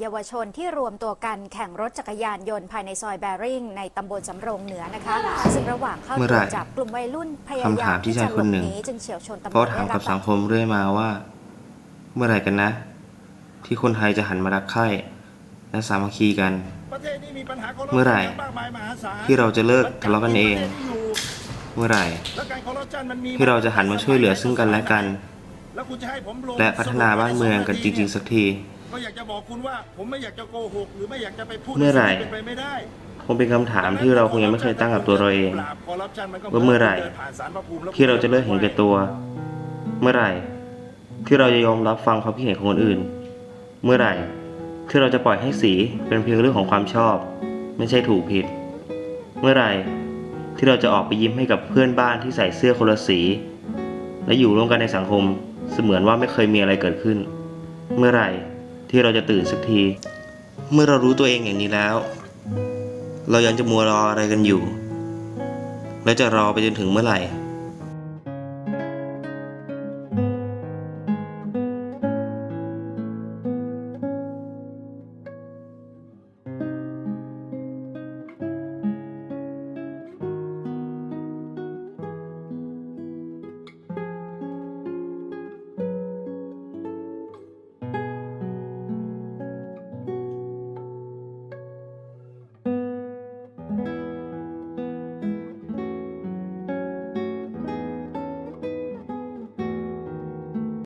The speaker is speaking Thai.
เยาวชนที่รวมตัวกันแข่งรถจักรยานยนต์ภายในซอยแบริ่งในตำบลสำโรงเหนือนะคะ ซึ่งระหว่างเข้าเมื่อตไหรร่วจจับกลุ่มวัยรุ่นพยายาคำถามมที่ที่ชาจะยหคลนบหนึ่งหนีจึงเฉียวชนตำรเพวราะจถามได้รักับบสังคมเรื่อยมาว่า เมื่อไหร่กันนะ ที่คนไทยจะหันมารักใคร่และสามัคคีกันประเทศนี้มีปัญหาคอร์รัปชันเมื่อไหร่มากมายมหาศาลที่เราจะเลิกทะเลาะกันเองมัจับยู่เมื่อไหร่แล้วการคอร์รัปชันมันมีที่เราจะหันมาช่วยเหลือซึ่งกันและกัน แล้วคุณจะให้ผมลงและพัฒนาบ้านเมืองกันจริงๆสักที ก็อยากจะบอกคุณว่า ผมไม่อยากจะโกหกหรือไม่อยากจะไปพูดเมื่อไหร่ในสิ่งที่เป็นไปไม่ได้คงเป็นคำถามที่เราคงยังไม่เคยตั้งกับตัวเราเอง ปราบคอร์รัปชันมันก็ว่าเมื่อไหร่ ดินผ่านศาลพระภูมิแล้ว ที่เราจะเลิกเห็นแก่ตัว เมื่อไหร่ ที่เราจะยอมรับฟังความคิดเห็นของคนอื่น เมื่อไหร่ ที่เราจะปล่อยให้สีเป็นเพียงเรื่องของความชอบ ไม่ใช่ถูกผิด เมื่อไหร่ที่เราจะออกไปยิ้มให้กับเพื่อนบ้านที่ใส่เสื้อคนละสี และอยู่ร่วมกันในสังคม เสมือนว่าไม่เคยมีอะไรเกิดขึ้น เมื่อไหร่ ที่เราจะตื่นสักที เมื่อเรารู้ตัวเองอย่างนี้แล้ว เรายังจะมัวรออะไรกันอยู่ แล้วจะรอไปจนถึงเมื่อไหร่